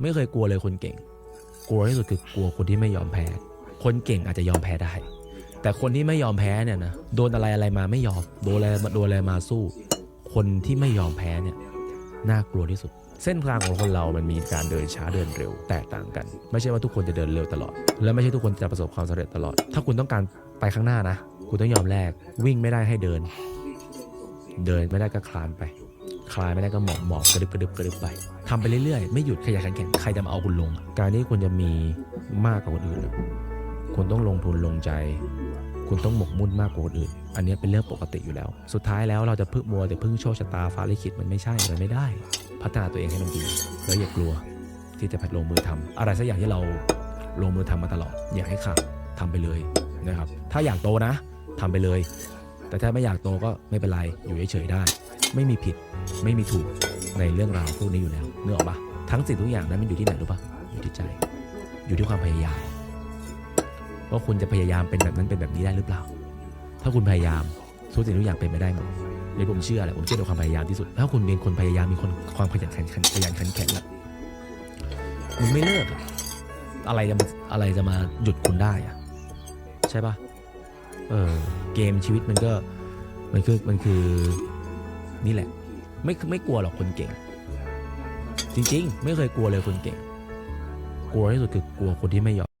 ไม่เคยกลัวเลยคนเก่ง กลัวที่สุดคือกลัวคนที่ไม่ยอมแพ้ คนเก่งอาจจะยอมแพ้ได้ แต่คนที่ไม่ยอมแพ้เนี่ยนะโดนอะไรอะไรมาไม่ยอมโดนอะไรโดนอะไรมาสู้ คนที่ไม่ยอมแพ้เนี่ยน่ากลัวที่สุด เส้นทางของคนเรามันมีการเดินช้าเดินเร็วแตกต่างกัน ไม่ใช่ว่าทุกคนจะเดินเร็วตลอด และไม่ใช่ทุกคนจะประสบความสำเร็จตลอด ถ้าคุณต้องการไปข้างหน้านะ คุณต้องยอมแลกวิ่งไม่ได้ให้เดิน เดินไม่ได้ก็คลานไป คลานไม่ได้ก็หมอบหมอบกระดึบกระดึบกระดึบไปทำไปเรื่อยๆ ไม่หยุดขยันขันแข็งใครจะมาเอาคุณลง การที่คุณจะมีมากกว่าคนอื่นคุณต้องลงทุนลงใจ คุณต้องหมกมุ่นมากกว่าคนอื่น อันนี้เป็นเรื่องปกติอยู่แล้ว สุดท้ายแล้วเราจะพึ่งมัวแต่พึ่งโชคชะตาฟ้าลิขิตมันไม่ใช่มันไม่ได้ พัฒนาตัวเองให้มันดีแล้วอย่ากลัว ที่จะลงมือทำอะไรสักอย่างที่เราลงมือทำมาตลอด อย่าให้ขาดทำไปเลยนะครับ ถ้าอยากโตนะทำไปเลย แต่ถ้าไม่อยากโตก็ไม่เป็นไรอยู่เฉยๆได้ ไม่มีผิดไม่มีถูกในเรื่องราวพวกนี้อยู่แล้วเนื้อออกปะทั้งสิ่งทุกอย่างนั้นมันอยู่ที่ไหนรู้ปะอยู่ที่ใจ อยู่ที่ความพยายามว่าคุณจะพยายามเป็นแบบนั้นเป็นแบบนี้ได้หรือเปล่า ถ้าคุณพยายามทุกสิ่งทุกอย่างเป็นไปได้หมดในผมเชื่อแหละผมเชื่อในความพยายามที่สุด ถ้าคุณเป็นคนพยายามมีคนความขยันขันขันขยันขันแข็งอะมึงไม่เลิกอะอะไรจะมาอะไรจะมาหยุดคุณได้อะใช่ปะเออเกมชีวิตมันก็มันคือมันคือ นี่แหละ ไม่ไม่กลัวหรอกคนเก่ง จริง ๆ ไม่เคยกลัวเลยคนเก่ง กลัวที่สุดคือกลัวคนที่ไม่ยอม